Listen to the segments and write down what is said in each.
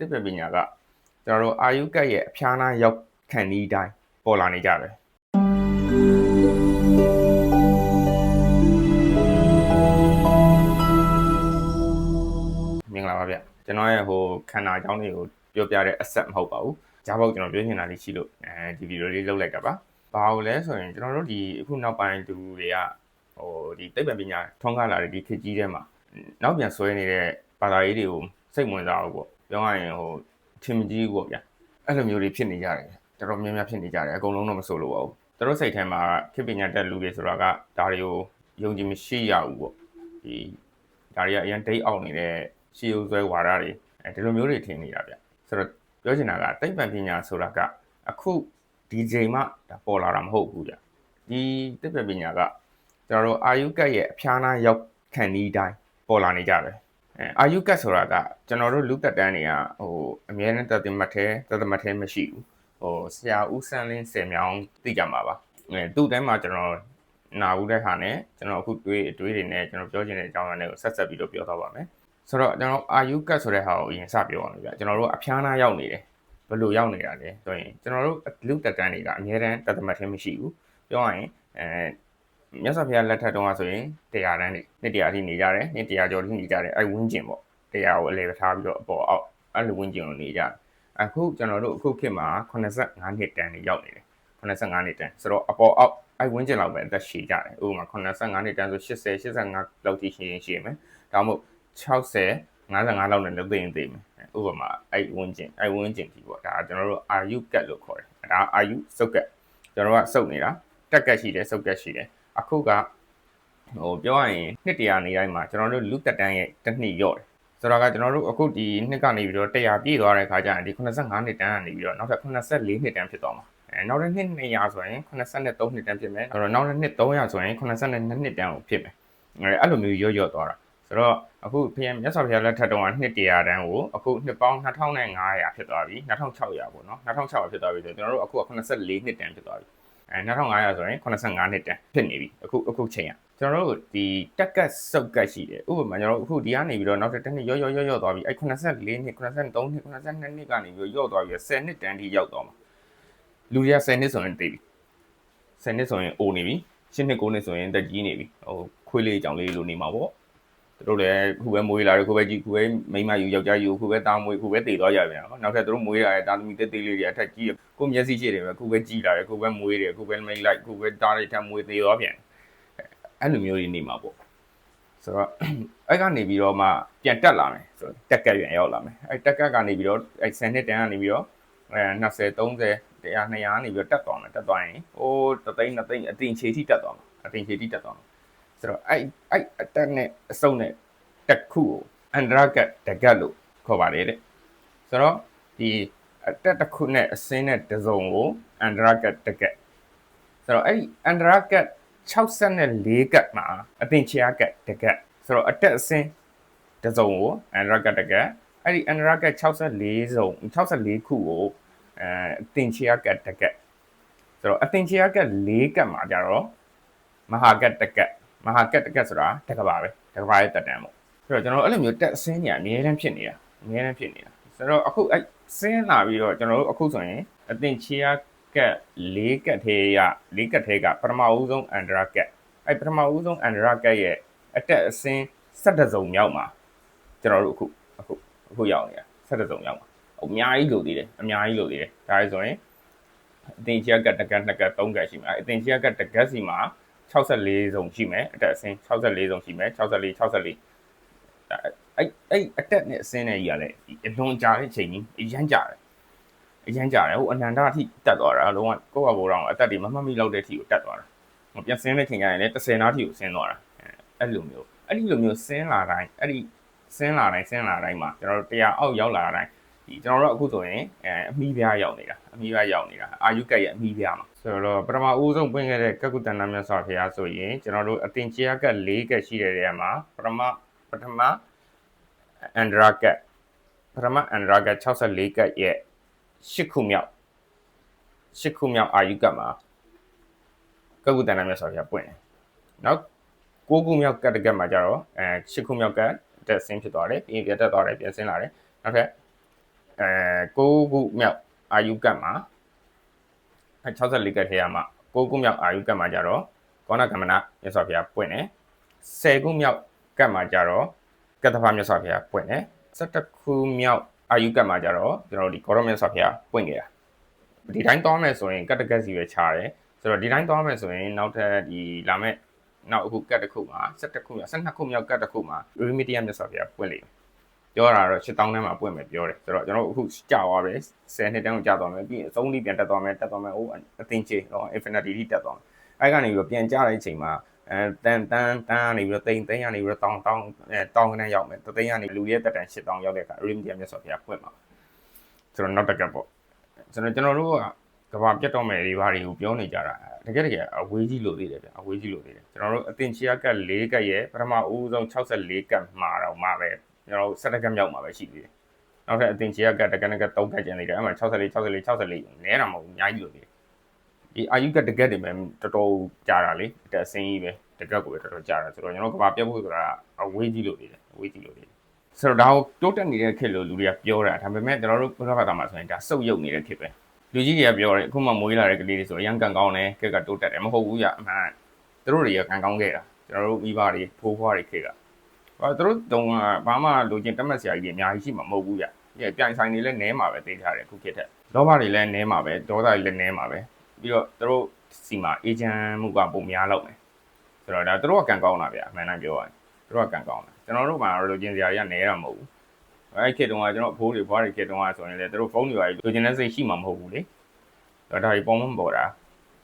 တစ်ပယ်ပညာကကျွန်တော်တို့အာယုကတ်ရဲ့အဖျားနာရောက်ခံဒီတိုင်းပေါ်လာနေကြတယ်မင်္ဂလာပါဗျကျွန်တော်ရဲ့ဟိုခန္ဓာအကြောင်းတွေကိုပြောပြတဲ့အဆက်မဟုတ်ပါဘူးဂျာဘောက်ကျွန်တော်ပြောချင်တာလေးရှိလို့အဲဒီဗီဒီယိုလေးလုပ်လိုက်တာပါဘာလို့လဲဆိုရင်ကျွန်တော်တို့ဒီအခုနောက်ပိုင်းသူတွေကဟိုဒီသိပ္ပံပညာထွန်းကားလာတဲ့ဒီခေတ်ကြီးထဲမှာနောက်ပြန်ဆွဲနေတဲ့ဘာသာရေးတွေကိုစိတ်ဝင်စားဘူးပေါ့ ပြောရရင်ဟိုထင်မကြီးဘူးပေါ့ဗျအဲ့လိုမျိုးတွေဖြစ်နေကြတယ်တော်တော်များများဖြစ်နေကြတယ်အကုန်လုံးတော့မဆိုလို့ပါဘူးသူတို့စိတ်ထဲမှာခေတ်ပညာတက်လူတွေဆိုတာကဒါတွေကိုယုံကြည်မရှိရဘူးပေါ့ဒီဒါတွေကအရင်ဒိတ်အောင်နေတဲ့ရှေးဥဆွဲဝါဒတွေအဲဒီလိုမျိုးတွေထင်နေတာဗျဆိုတော့ပြောချင်တာကသိပ္ပံပညာဆိုတာကအခုဒီချိန်မှဒါပေါ်လာတာမဟုတ်ဘူးဗျဒီသိပ္ပံပညာကကျွန်တော်တို့အာယုကတ်ရဲ့အဖျားနာရောက်ခံဒီတိုင်းပေါ်လာနေကြတယ် အဲအာယုကတ်ဆိုတာကကျွန်တော်တို့လူတက်တန်းတွေကဟိုအမြဲတမ်းတသက်မှတ်သေးတသက်မှတ်သေးမရှိဘူးဟိုဆရာဦးဆန်းလင်းဆယ်မြောင်းသိကြမှာပါအဲသူ့တန်းမှာကျွန်တော်နာဘူးတဲ့ဟာနဲ့ကျွန်တော်အခုတွေးအတွေးတွေနဲ့ကျွန်တော်ပြောချင်တဲ့အကြောင်းအရာတွေကိုဆက်ဆက်ပြီးတော့ပြောသွားပါမယ်ဆိုတော့ကျွန်တော်အာယုကတ်ဆိုတဲ့ဟာကိုအရင်စပြောအောင်ဗျာကျွန်တော်တို့အဖျားနာရောက်နေတယ်ဘယ်လိုရောက်နေတာလဲဆိုရင်ကျွန်တော်တို့လူတက်တန်းတွေကအမြဲတမ်းတသက်မှတ်သေးမရှိဘူးပြောရရင်အဲ မြတ်စွာဘုရားလက်ထက်တုန်းကဆိုရင်တရားတန်းနေနှစ်တရားထိနေကြတယ်နှစ်တရားကျော်ထိနေကြတယ်အဲဝင်းကျင်ပေါ့တရားကိုအလဲထားပြီးတော့အပေါ်အောက်အဲ့လိုဝင်းကျင်ကိုနေကြတယ်အခုကျွန်တော်တို့အခုခေတ်မှာ85နှစ်တန်းနေရောက်နေတယ်85နှစ်တန်းဆိုတော့အပေါ်အောက်အဲဝင်းကျင်လောက်ပဲအသက်ရှည်ကြတယ်ဥပမာ85နှစ်တန်းဆို80 85လောက်ထိရှည်ရင်ရှည်မယ်ဒါမှမဟုတ်60 55လောက်နဲ့လည်းသိရင်သိမယ်ဥပမာအဲ့ဝင်းကျင်အဲ့ဝင်းကျင်ဒီပေါ့ဒါကျွန်တော်တို့အာယုကတ်လို့ခေါ်တယ်ဒါအာယုစုတ်ကတ်ကျွန်တော်ကစုတ်နေတာတက်ကတ်ရှိတယ်စုတ်ကတ်ရှိတယ် အခုကဟိုပြောရရင်နှစ်တရာနေတိုင်းမှာကျွန်တော်တို့လူတက်တန်းရဲ့တစ်နှစ်ရော့တယ်ဆိုတော့ကကျွန်တော်တို့အခုဒီနှစ်ကနေပြီးတော့100ပြည့်သွားတဲ့ခါကျရင်ဒီ85နှစ်တန်းကနေပြီးတော့နောက်ထပ်84နှစ်တန်းဖြစ်သွားမှာအဲနောက်တစ်နှစ်200ဆိုရင်83နှစ်တန်းဖြစ်မယ်အဲ့တော့နောက်တစ်နှစ်300ဆိုရင်82နှစ်တန်းကိုဖြစ်မယ်အဲအဲ့လိုမျိုးရော့ရော့သွားတာဆိုတော့အခုဖျံမြတ်စွာဘုရားလက်ထက်တုန်းကနှစ်တရာတန်းကိုအခုနှစ်ပေါင်း2500ဖြစ်သွားပြီ2600ပေါ့နော်2600ဖြစ်သွားပြီဆိုကျွန်တော်တို့အခုက84နှစ်တန်းဖြစ်သွားပြီ အဲ2500ဆိုရင်85နှစ်တန်းဖြစ်နေပြီအခုအခုချိန်ရကျွန်တော်တို့ဒီတက်ကတ်စုပ်ကတ်ရှိတယ်ဥပမာကျွန်တော်တို့အခုဒီကနေပြီးတော့နောက်တစ်နှစ်ရော့ရော့ရော့ရော့သွားပြီအဲ84နှစ်83နှစ်82နှစ်ကနေပြီးရော့သွားပြီ10နှစ်တန်းထိရောက်သွားမှာလူတွေက10နှစ်ဆိုရင်တည်ပြီ10နှစ်ဆိုရင်အိုနေပြီ10နှစ်9နှစ်ဆိုရင်တက်ကြီးနေပြီဟိုခွေးလေးအကြောင်လေးလိုနေမှာပေါ့ သူတို့လည်းခုပဲမွေးလာတယ်ခုပဲကြီးခုပဲမိမယူယောက်ျားယူခုပဲသားမွေးခုပဲတည်သွားကြပြန်နော်နောက်ထပ်သူတို့မွေးလာတဲ့သားသမီးတက်သေးလေးတွေအထက်ကြီးကိုမျက်စိရှိတယ်ပဲခုပဲကြီးလာတယ်ခုပဲမွေးတယ်ခုပဲမိတ်လိုက်ခုပဲသားတွေထပ်မွေးသေးသွားပြန်အဲ့လိုမျိုးတွေနေမှာပေါ့ဆိုတော့အဲ့ကနေပြီးတော့မှပြန်တက်လာမယ်ဆိုတက်ကက်ပြန်ရောက်လာမယ်အဲ့တက်ကက်ကနေပြီးတော့အဲ့10နှစ်တန်းကနေပြီးတော့အဲ20 30 100 200နေပြီးတော့တက်သွားမယ်တက်သွားရင်ဟိုတသိန်း2သိန်းအတင်ချေထိတက်သွားမှာအတင်ချေထိတက်သွားမှာ ဆိုတော့အဲ့အဲ့အတက်နဲ့အစုံနဲ့တက်ခုကိုအန္တရာကတ်တကတ်လို့ခေါ်ပါတယ်တဲ့ဆိုတော့ဒီအတက်တစ်ခုနဲ့အစင်းနဲ့တစုံကိုအန္တရာကတ်တကတ်ဆိုတော့အဲ့ဒီအန္တရာကတ်64ကတ်မှာအပင်ချာကတ်တကတ်ဆိုတော့အတက်အစင်းတစုံကိုအန္တရာကတ်တကတ်အဲ့ဒီအန္တရာကတ်64စုံ64ခုကိုအဲအတင်ချာကတ်တကတ်ဆိုတော့အတင်ချာကတ်4ကတ်မှာကြတော့မဟာကတ်တကတ် မဟာကတ်တကတ်ဆိုတာတကဘာပဲတကဘာရဲ့တက်တန်းပေါ့ဆိုတော့ကျွန်တော်အဲ့လိုမျိုးတက်ဆင်းညာအများတန်းဖြစ်နေတာအများတန်းဖြစ်နေတာဆိုတော့အခုအဲ့ဆင်းလာပြီးတော့ကျွန်တော်တို့အခုဆိုရင်အတင်ချာကတ်၄ကတ်သေးရ၄ကတ်သေးကပထမဦးဆုံးအန္တရာကတ်အဲ့ပထမဦးဆုံးအန္တရာကတ်ရဲ့အတက်အဆင်း17စုံမြောက်မှာကျွန်တော်တို့အခုအခုအခုရောက်နေတာ17စုံမြောက်မှာအများကြီးလိုသေးတယ်အများကြီးလိုသေးတယ်ဒါဆိုရင်အတင်ချာကတ်တကတ်နှစ်ကတ်သုံးကတ်ရှိမှာအတင်ချာကတ်တကတ်စီမှာ 64စုံရှိမယ်အတက်အဆင်း64စုံရှိမယ်64 64အဲ့အဲ့အတက်နဲ့အဆင်းနဲ့ကြီးရလဲအလွန်ကြာတဲ့ချိန်ကြီးအရမ်းကြာတယ်အရမ်းကြာတယ်ဟိုအနန္တအထိတက်သွားတာလုံးဝကိုယ့်ဘာဘိုးတော့အတက်တွေမမှတ်မိလောက်တဲ့အထိကိုတက်သွားတာဟိုပြန်ဆင်းတဲ့ချိန်ကျရင်လည်း30နားထိကိုဆင်းသွားတာအဲ့လိုမျိုးအဲ့ဒီလိုမျိုးဆင်းလာတိုင်းအဲ့ဒီဆင်းလာတိုင်းဆင်းလာတိုင်းမှာကျွန်တော်တို့တရားအောက်ရောက်လာတိုင်းဒီကျွန်တော်တို့အခုဆိုရင်အဲအမီးပြားရောက်နေတာအမီးပြားရောက်နေတာအာယုကတ်ရဲ့အမီးပြားမှာ ဆိုတော့ပထမဦးဆုံးပွင့်ခဲ့တဲ့ကကုတ္တနာမြတ်စွာဘုရားဆိုရင်ကျွန်တော်တို့အတင်ချေကတ်၄ကတ်ရှိတဲ့နေရာမှာပထမပထမအန္ဒရာကတ်ပထမအန္ဒရာကတ်64ကတ်ရဲ့၈ခုမြောက်၈ခုမြောက်အာယုကတ်မှာကကုတ္တနာမြတ်စွာဘုရားပွင့်တယ်နောက်၉ခုမြောက်ကတ်တကတ်မှာကြတော့အဲ၈ခုမြောက်ကတ်တက်ဆင်းဖြစ်သွားတယ်ပြီးရင်ပြတ်တက်သွားတယ်ပြန်ဆင်းလာတယ်နောက်ထပ်6ခုမြောက်အာယုကတ်မှာအဲ 64ကတ်ထဲရမှာ6ခုမြောက်အာယုကတ်မှာကြတော့ကောဏကမ္မနာမြတ်စွာဘုရားပွင့်တယ်10ခုမြောက်ကတ်မှာကြတော့ကတ္တဖမြတ်စွာဘုရားပွင့်တယ်17ခုမြောက်အာယုကတ်မှာကြတော့ကျွန်တော်တို့ဒီကောရမြတ်စွာဘုရားပွင့်ခဲ့တာဒီတိုင်းသွားမယ်ဆိုရင်ကတ်တကက်စီပဲခြားတယ်ဆိုတော့ဒီတိုင်းသွားမယ်ဆိုရင်နောက်ထပ်ဒီလာမဲ့နောက်အခုကတ်တစ်ခုမှာ17ခုမြောက်12ခုမြောက်ကတ်တစ်ခုမှာ remedial မြတ်စွာဘုရားပွင့်လိမ့်မယ် ပြောတာတော့8000တန်းမှာပွင့်မယ်ပြောတယ်ဆိုတော့ကျွန်တော်အခုကြာသွားပြီ10နှစ်တန်းကိုကြာသွားမယ်ပြီးရင်အဆုံးထိပြန်တက်သွားမယ်တက်သွားမယ်ဟိုအသင်ချေတော့ infinity ထိတက်သွားမယ်အဲ့ကနေပြီးတော့ပြန်ကြတဲ့အချိန်မှာအဲတန်တန်တန်ကနေပြီးတော့တိန်တိန်ကနေပြီးတော့တောင်းတောင်းအဲတောင်းကနေရောက်မယ်တိန်ကနေလူရဲ့တက်တန်8000ရောက်တဲ့အခါ remedial မြတ်စွာဘုရားပွင့်မှာဆိုတော့နောက်တစ်ကပ်ပေါ့ကျွန်တော်ကျွန်တော်တို့ကကဘာပြတ်တော့မယ်တွေဘာတွေကိုပြောနေကြတာတကယ်တကယ်အဝေးကြီးလို့သေးတယ်ဗျအဝေးကြီးလို့သေးတယ်ကျွန်တော်တို့အတင်ချီကတ်၄ကတ်ရဲ့ပထမဦးဆုံး64ကတ်မှာတော့မှာပဲ ကျွန်တော်တို့7ကတ်မြောက်မှာပဲရှိသေးတယ်နောက်ထပ်အတင်ချီကတ်တကယ်တကယ်3ကတ်ကျန်နေတယ်အဲ့မှာ64 64 64နဲတာမဟုတ်ဘူးအများကြီးလို့သေးတယ်ဒီအာယုကတ်တကက်တွေပဲတော်တော်ကြာတာလေအတက်အစင်းကြီးပဲတကက်ကိုပဲတော်တော်ကြာတာဆိုတော့ကျွန်တော်ကဘာပြတ်ဖို့ဆိုတာအဝေးကြီးလို့သေးတယ်အဝေးကြီးလို့သေးတယ်ဆိုတော့ဒါကိုတိုးတက်နေတဲ့ခေတ်လို့လူတွေကပြောတာဒါပေမဲ့ကျွန်တော်တို့ဘုရားဘာသာမှာဆိုရင်ဒါစုပ်ယုပ်နေတဲ့ခေတ်ပဲလူကြီးတွေကပြောတယ်အခုမှမွေးလာတဲ့ကလေးတွေဆိုအရန်ကန်ကောင်းတယ်ကက်ကတိုးတက်တယ်မဟုတ်ဘူးရအမှန်သူတို့တွေကကန်ကောင်းခဲ့တာကျွန်တော်တို့မိဘတွေဖိုးဖွားတွေခေတ်က ဟောသူတို့တုံးကဘာမှလိုချင်တက်မှတ်စရာကြီးတွေအများကြီးရှိမှာမဟုတ်ဘူးရပြပြိုင်ဆိုင်တွေလည်းနဲမှာပဲသိထားတယ်အခုခေတ်ထက်လောဘတွေလည်းနဲမှာပဲဒေါသတွေလည်းနဲမှာပဲပြီးတော့သူတို့စီမှာအေဂျင့်မှုကပုံများလောက်မယ်ဆိုတော့ဒါသူတို့ကကန်ကောင်းတာဗျအမှန်တမ်းပြောရရင်သူတို့ကကန်ကောင်းတာကျွန်တော်တို့ကလိုချင်စရာတွေကနဲတာမဟုတ်ဘူးအဲ့ခေတ်တုန်းကကျွန်တော်အဖိုးတွေဘွားတွေခေတ်တုန်းကဆိုရင်လည်းသူတို့ဖုန်းတွေပါလိုချင်တဲ့စိတ်ရှိမှာမဟုတ်ဘူးလေဒါဒါကြီးပုံမပေါ်တာ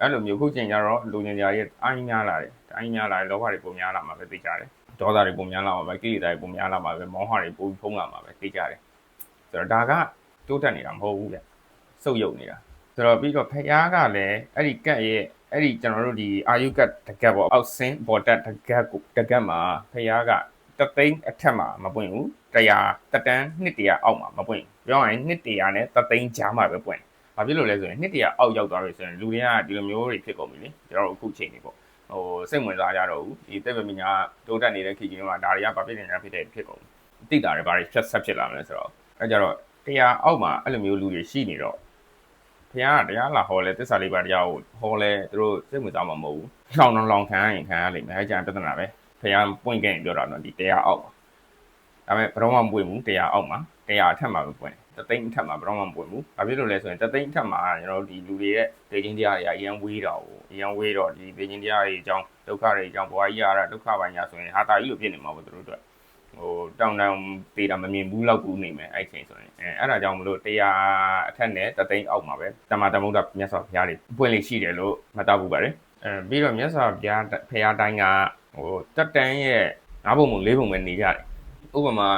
အဲ့လိုမျိုးခုချိန်ကျတော့လူငင်ကြရဲ့အင်းများလာတယ်အင်းများလာတယ်လောဘတွေပုံများလာမှာပဲသိကြတယ် ဒေါသတွေပုံများလာမှာပဲကိလေသာတွေပုံများလာမှာပဲမောဟတွေပုံဖုံးလာမှာပဲသိကြတယ်ဆိုတော့ဒါကတိုးတက်နေတာမဟုတ်ဘူးဗျစုပ်ယုပ်နေတာဆိုတော့ပြီးတော့ဖျားကလည်းအဲ့ဒီကတ်ရဲ့အဲ့ဒီကျွန်တော်တို့ဒီအာယုကတ်တကက်ပေါ့အောက်ဆင်းဘော်တက်တကက်ကိုတကက်မှာဖျားကတသိန်းအထက်မှာမပွင့်ဘူးတရားတက်တန်းနှစ်တရာအောက်မှာမပွင့်ပြောရရင်နှစ်တရာနဲ့တသိန်းကြားမှာပဲပွင့်ဘာဖြစ်လို့လဲဆိုရင်နှစ်တရာအောက်ရောက်သွားပြီဆိုရင်လူတွေကဒီလိုမျိုးတွေဖြစ်ကုန်ပြီလေကျွန်တော်တို့အခုချိန်နေပေါ့ ဟိုစိတ်ဝင်စားကြတော့ဘူးဒီတက်ပမညာတိုးတက်နေတဲ့ခေတ်ကြီးမှာဒါတွေကဘာဖြစ်နေကြဖြစ်တဲ့ဖြစ်ကုန်တိတာတွေဘာတွေဖြတ်ဆက်ဖြစ်လာမလဲဆိုတော့အဲကြတော့တရားအောက်မှာအဲ့လိုမျိုးလူတွေရှိနေတော့ဘုရားကတရားလာဟောလဲတစ္ဆာလေးပါတရားကိုဟောလဲသူတို့စိတ်ဝင်စားမှာမဟုတ်ဘူးလောင်လောင်လောင်ခံရင်ခံရလိမ့်မယ်အဲကြံပြဿနာပဲဘုရားပွင့်ခဲ့ရင်ပြောတာတော့ဒီတရားအောက်ပါဒါပေမဲ့ဘယ်တော့မှမပွင့်ဘူးတရားအောက်မှာတရားအထက်မှာပဲပွင့် တသိန်းအထက်မှာဘယ်တော့မှမပွင့်ဘူး။ဘာဖြစ်လို့လဲဆိုရင်တသိန်းအထက်မှာကျွန်တော်တို့ဒီလူတွေရဲ့ဒေချင်းတရားတွေအရင်ဝေးတော့အရင်ဝေးတော့ဒီဒေချင်းတရားတွေအကြောင်းဒုက္ခတွေအကြောင်းဘဝကြီးရတာဒုက္ခပိုင်းညာဆိုရင်ဟာတာကြီးလိုဖြစ်နေမှာပေါ့သူတို့တို့ဟိုတောင်တောင်သေးတာမမြင်ဘူးလောက်ကူနေမယ်အဲ့ချိန်ဆိုရင်အဲအဲ့ဒါကြောင့်မလို့တရားအထက်နဲ့တသိန်းအောက်မှာပဲတမန်တမုဒ္ဒမြတ်စွာဘုရားတွေပွင့်လိရှိတယ်လို့မှတ်သားဖို့ပါတယ်အဲပြီးတော့မြတ်စွာဘုရားဖရာတိုင်းကဟိုတက်တန်းရဲ့ငါးပုံပုံလေးပုံပဲနေကြတယ်ဥပမာ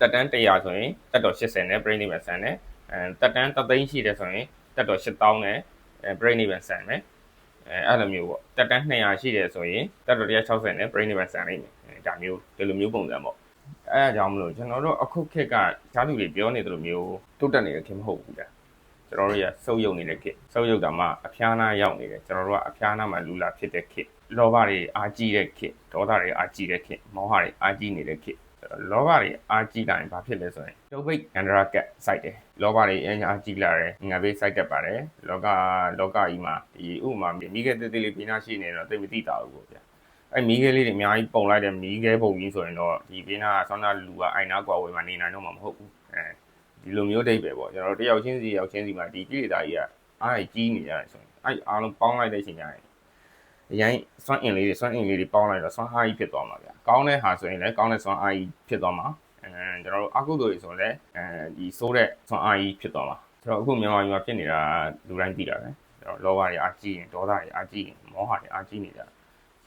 တက်တန်း100ဆိုရင်တက်တော်80နဲ့ပြိဋိဘန်ဆန်နဲ့အဲတက်တန်း3သိန်းရှိတယ်ဆိုရင်တက်တော်8000နဲ့အဲပြိဋိဘန်ဆန်မယ်အဲအဲ့လိုမျိုးပေါ့တက်တန်း200ရှိတယ်ဆိုရင်တက်တော်160နဲ့ပြိဋိဘန်ဆန်နိုင်မယ်အဲဒါမျိုးဒီလိုမျိုးပုံစံပေါ့အဲအကြောင်းမလို့ကျွန်တော်တို့အခုခေတ်ကဈာသူတွေပြောနေသလိုမျိုးတိုးတက်နေတဲ့ခေတ်မဟုတ်ဘူးကြာကျွန်တော်တို့ရစုပ်ယုပ်နေတဲ့ခေတ်စုပ်ယုပ်တာမှအဖျားနာရောက်နေတယ်ကျွန်တော်တို့ကအဖျားနာမှာလူလာဖြစ်တဲ့ခေတ်လောဘတွေအာကြီးတဲ့ခေတ်ဒေါသတွေအာကြီးတဲ့ခေတ်မောဟတွေအာကြီးနေတဲ့ခေတ် လောဘတွေအားကြီးလာရင်ဘာဖြစ်လဲဆိုရင်ဒုဗိတ်အန္တရာကတ်စိုက်တယ်လောဘတွေအင်းအားကြီးလာတယ်ငါဘေးစိုက်တတ်ပါတယ်လောကလောကကြီးမှာဒီဥမာမိခဲသေးသေးလေးပြင်းနာရှိနေတော့သိမသိတာဘူးပေါ့ဗျာအဲ့မိခဲလေးတွေအများကြီးပုံလိုက်တဲ့မိခဲပုံကြီးဆိုရင်တော့ဒီပြင်းနာဆောင်းနာလူကအိုင်နာကွာဝေးမှာနေနိုင်တော့မှာမဟုတ်ဘူးအဲဒီလိုမျိုးဒိတ်ပဲပေါ့ကျွန်တော်တို့တယောက်ချင်းစီယောက်ချင်းစီမှာဒီကိလေသာကြီးကအားကြီးနေရတယ်ဆိုရင်အဲ့အားလုံးပေါင်းလိုက်တဲ့အချိန်ကျရင် အရင်စွမ်းအင်လေးတွေစွမ်းအင်လေးတွေပေါင်းလိုက်တော့စွမ်းအားကြီးဖြစ်သွားမှာဗျာကောင်းတဲ့ဟာဆိုရင်လည်းကောင်းတဲ့စွမ်းအားကြီးဖြစ်သွားမှာအဲကျွန်တော်တို့အကုသိုလ်တွေဆိုလည်းအဲဒီဆိုးတဲ့စွမ်းအားကြီးဖြစ်သွားမှာကျွန်တော်အခုမြန်မာပြည်မှာဖြစ်နေတာလူတိုင်းသိတာပဲကျွန်တော်လောဘတွေအားကြီးရင်ဒေါသတွေအားကြီးရင်မောဟတွေအားကြီးနေကြ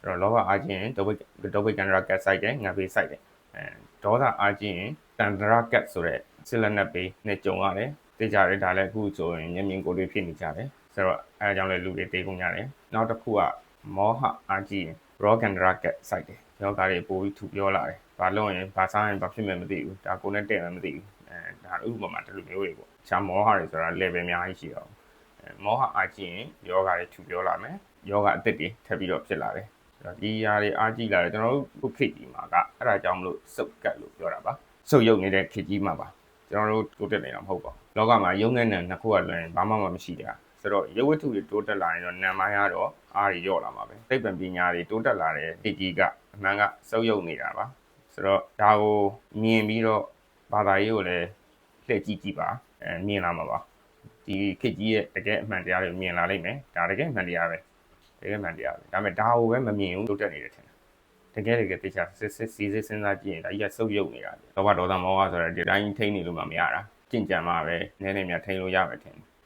ကျွန်တော်လောဘအားကြီးရင်ဒုဗိဒုဗိကန္ဒရာကတ်ဆိုင်တယ်ငါပေးဆိုင်တယ်အဲဒေါသအားကြီးရင်တန္တရာကတ်ဆိုတဲ့ဆီလနက်ပေးနဲ့ကြုံရတယ်သိကြတယ်ဒါလည်းအခုဆိုရင်မျက်မြင်ကိုယ်တွေဖြစ်နေကြတယ်ဆိုတော့အဲအကြောင်းလည်းလူတွေတေးကုန်ကြတယ်နောက်တစ်ခုက မောဟအားကြီးရင် rogan racket စိုက်တယ်ယောဂါတွေပိုပြီးထူပြောလာတယ်ဘာလို့ရင်ဘာစားရင်ဘာဖြစ်မယ်မသိဘူးဒါကိုနဲ့တဲ့မယ်မသိဘူးအဲဒါဥပမာတလူမျိုးတွေပေါ့ချာမောဟတွေဆိုတာ level အများကြီးရှိတော့အဲမောဟအားကြီးရင်ယောဂါတွေထူပြောလာမယ်ယောဂအသစ်တွေထပ်ပြီးတော့ဖြစ်လာတယ်ဒီຢာတွေအားကြီးလာတယ်ကျွန်တော်တို့ခုခေတ်ကြီးမှာကအဲ့ဒါကြောင့်မလို့စုပ်ကတ်လို့ပြောတာပါစုပ်ယုပ်နေတဲ့ခေတ်ကြီးမှာပါကျွန်တော်တို့တိုးတက်နေတာမဟုတ်ပါဘူးလောကမှာယုံနဲ့နံနှစ်ခုကလွယ်ရင်ဘာမှမမရှိတာ ဆိုတော့ရုပ်ဝတ္ထုတွေတိုးတက်လာရင်တော့နံမိုင်းကတော့အားတွေရော့လာမှာပဲသိပ္ပံပညာတွေတိုးတက်လာတဲ့တည်ကြီးကအမှန်ကစုပ်ယုပ်နေတာပါဆိုတော့ဒါကိုမြင်ပြီးတော့ဘာသာရေးကိုလည်းလှည့်ကြည့်ကြည့်ပါအဲမြင်လာမှာပါဒီခေတ်ကြီးရဲ့တကယ်အမှန်တရားတွေကိုမြင်လာလိမ့်မယ်ဒါတကယ်အမှန်တရားပဲတကယ်အမှန်တရားပဲဒါပေမဲ့ဒါကိုပဲမမြင်ဘူးတိုးတက်နေတယ်ထင်တယ်တကယ်တကယ်တေချာစစ်စစ်စီစစ်စဉ်းစားကြည့်ရင်ဒါကြီးကစုပ်ယုပ်နေတာပဲလောဘဒေါသမောဟဆိုတဲ့ဒီတိုင်းထိန်းနေလို့မှမရတာကြင်ကြံမှာပဲနည်းနည်းများထိန်းလို့ရမယ်ထင်တယ်